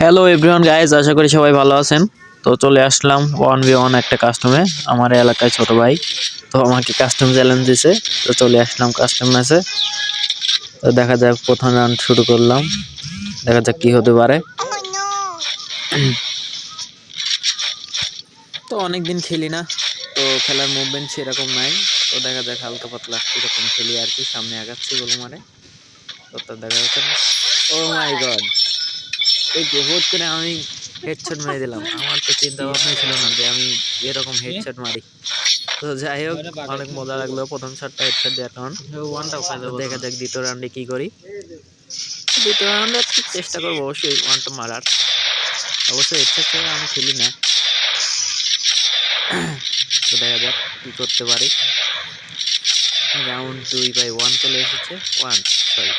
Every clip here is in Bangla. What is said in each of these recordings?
হ্যালো এভরিওয়ান গাইজ আশা করি সবাই ভালো আছেন। তো চলে আসলাম ওয়ান বি ওয়ান একটা কাস্টমে আমার এলাকায় ছোট ভাই। তো আমাকে কাস্টম চ্যালেঞ্জ দিছে, তো চলে আসলাম কাস্টম ম্যাচে তো দেখা যাক প্রথম রাউন্ড শুরু করলাম, দেখা যাক কি হতে পারে। তো অনেক দিন খেলি না, তো খেলার মুভমেন্ট সেরকম নাই। তো দেখা যাক হালকা পাতলা এরকম খেলি আর কি, সামনে আগাচ্ছি গোল মারে তো তো দেখা যাচ্ছে ও মাই গড এই যে হুট করে আমি হেডশট মেরে দিলাম। আমার তো চিন্তা ভাবনা ছিল না যে আমি এরকম হেডশট মারি। তো যাই হোক অনেক মজা লাগল প্রথম শটটা হেডশট দেওয়ার কারণ। তো দেখা যাক দ্বিতীয় রাউন্ডে কি করি। দ্বিতীয় রাউন্ডে চেষ্টা করব অবশ্যই ওয়ানটা মারার। অবশ্যই হেডশট ছাড়া আমি খেলি না। তো দেখা যাক কি করতে পারি। রাউন্ড দুই বাই ওয়ান চলে এসেছে। ওয়ান সরি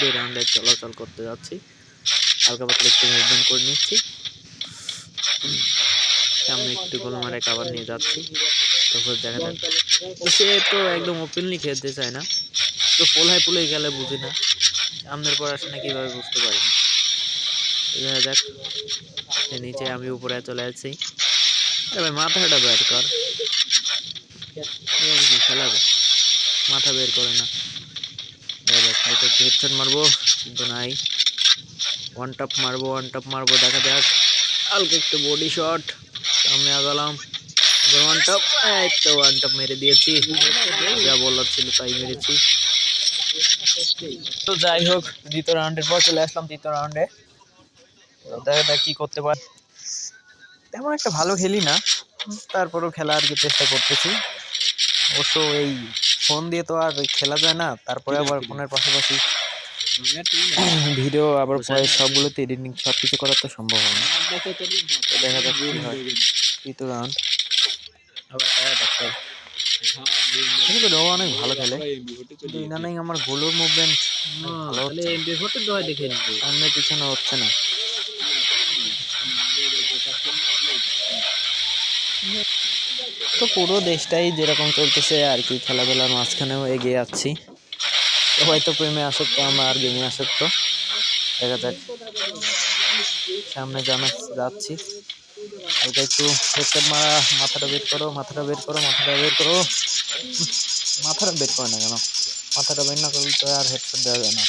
দুই রাউন্ডে চলাচল করতে যাচ্ছি। হালকা পাতলা একটু মুভমেন্ট করে নিচ্ছি। সামনে একটু গোল মারে কাবার নিয়ে যাচ্ছি। তারপর দেখা যাক। সে তো একদম ওপেনলি খেলতে চায় না। তো পোলায় পুলে গেলে বুঝি না। সামনের পড়াশোনা কীভাবে বুঝতে পারি না। দেখা যাক। নিচে আমি উপরে চলে আরে ভাই, মাথাটা বের কর। খেলাবে? মাথা বের করে না। হেডশট মারবো, কিন্তু নাই। ওয়ান টপ মারবো ওয়ান টপ মারবো দেখা যাক। হালকা একটু বডি শট সামনে আগালাম। এবার ওয়ান টপ তো ওয়ান টপ মেরে দিয়েছি। যা বলার ছিল তাই মেরেছি। তো যাই হোক দ্বিতীয় রাউন্ডের পর চলে আসলাম তৃতীয় রাউন্ডে দেখা যাক কি করতে পার। তেমন একটা ভালো খেলি না। তারপরেও খেলা আর কি চেষ্টা করতেছি। অবশ্য এই ফোন দিয়ে তো আর খেলা যায় না। তারপরে আবার ফোনের পাশাপাশি ভিডিও আবার পরে সবগুলোতে এডিটিং সব কিছু করা তো সম্ভব হয় না তো দেখা যাক কি হয়। তৃতীয় রাউন্ড অনেক ভালো খেলে। কিন্তু ইদানিং আমার গোলোর মুভমেন্ট সামনে পিছনে হচ্ছে না। তো পুরো দেশটাই যেরকম চলতেছে আর কি খেলাধুলার মাঝখানেও এগিয়ে যাচ্ছি সবাই তো প্রেমে আসক্ত, আমরা আর গেমে আসক্ত। দেখা যাক। সামনে জানা যাচ্ছি। হালকা একটু হেডসেট মারা, মাথাটা বের করো, মাথাটা বের করো, মাথাটা বের করো। মাথাটা বের করে না কেন? মাথাটা বের না করলে তো আর হেডসেট দেওয়া যায় না।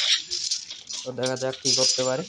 তো দেখা যাক কী করতে পারে।